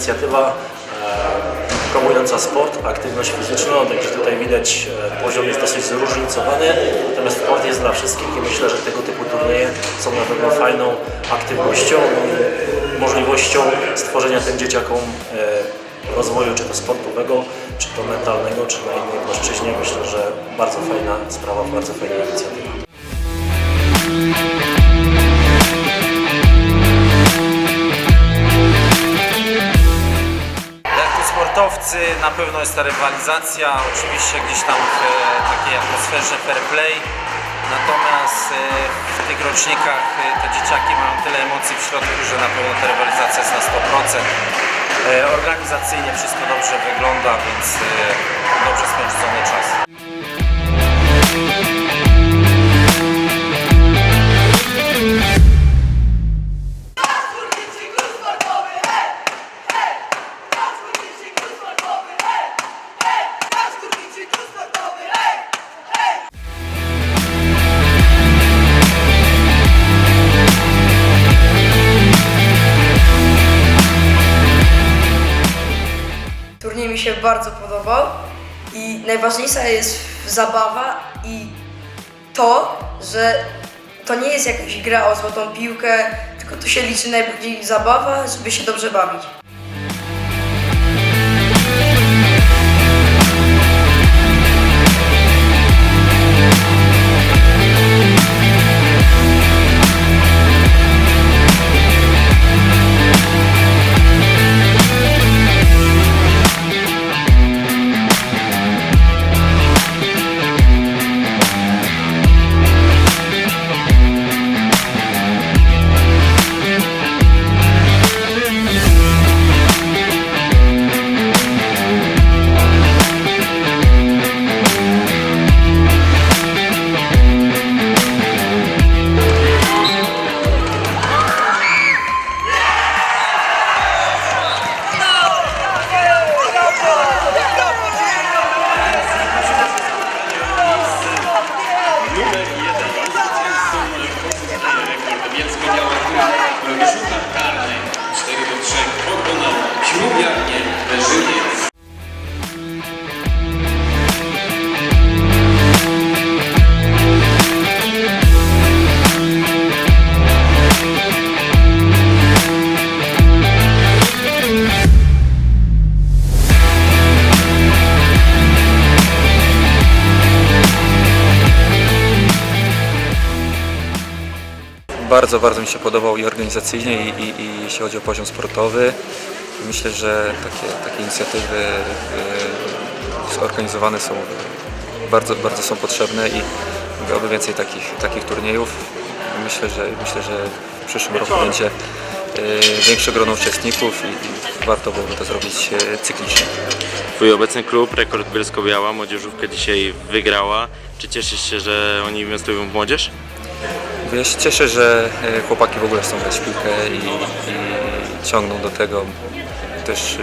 inicjatywa e, promująca sport, aktywność fizyczną, także tutaj widać e, poziom jest dosyć zróżnicowany, natomiast sport jest dla wszystkich i myślę, że tego typu turnieje są na pewno fajną aktywnością i możliwością stworzenia tym dzieciakom e, rozwoju, czy to sportowego, czy to mentalnego, czy na innej płaszczyźnie. Myślę, że bardzo fajna sprawa, bardzo fajna inicjatywa. Na pewno jest ta rywalizacja, oczywiście gdzieś tam w e, takiej atmosferze fair play. Natomiast e, w tych rocznikach e, te dzieciaki mają tyle emocji w środku, że na pewno ta rywalizacja jest na 100%. E, Organizacyjnie wszystko dobrze wygląda, więc dobrze spędzony czas. Turniej mi się bardzo podobał i najważniejsza jest zabawa i to, że to nie jest jakaś gra o złotą piłkę, tylko tu się liczy najbardziej zabawa, żeby się dobrze bawić. Bardzo, bardzo mi się podobał i organizacyjnie, i, i, i jeśli chodzi o poziom sportowy. Myślę, że takie, takie inicjatywy y, zorganizowane są bardzo, bardzo są potrzebne i oby więcej takich, takich turniejów. Myślę, że myślę, że w przyszłym roku będzie y, większe grono uczestników i, i warto byłoby to zrobić y, cyklicznie. Twój obecny klub, Rekord Bielsko-Biała, młodzieżówkę dzisiaj wygrała. Czy cieszysz się, że oni inwestują w młodzież? Ja się cieszę, że e, chłopaki w ogóle chcą grać w piłkę i, i ciągną do tego też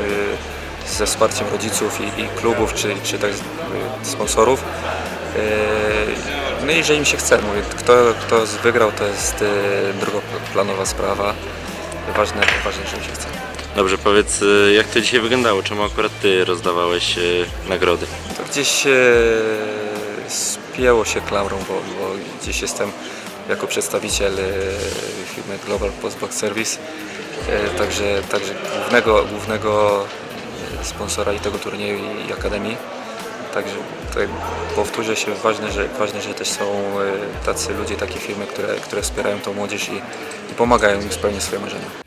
e, ze wsparciem rodziców i, i klubów, czy, czy tak e, sponsorów. No i że im się chce. Mówię, kto, kto wygrał, to jest drugoplanowa sprawa. Ważne, ważne, że im się chce. Dobrze, powiedz, jak to dzisiaj wyglądało? Czemu akurat ty rozdawałeś nagrody? To gdzieś spięło się klamrą, bo, bo gdzieś jestem jako przedstawiciel e, firmy Global Postbox Service, e, także, także głównego, głównego e, sponsora i tego turnieju i Akademii. Także tutaj powtórzę się, ważne, że, ważne, że też są tacy ludzie, takie firmy, które, które wspierają tą młodzież i, i pomagają im spełnić swoje marzenia.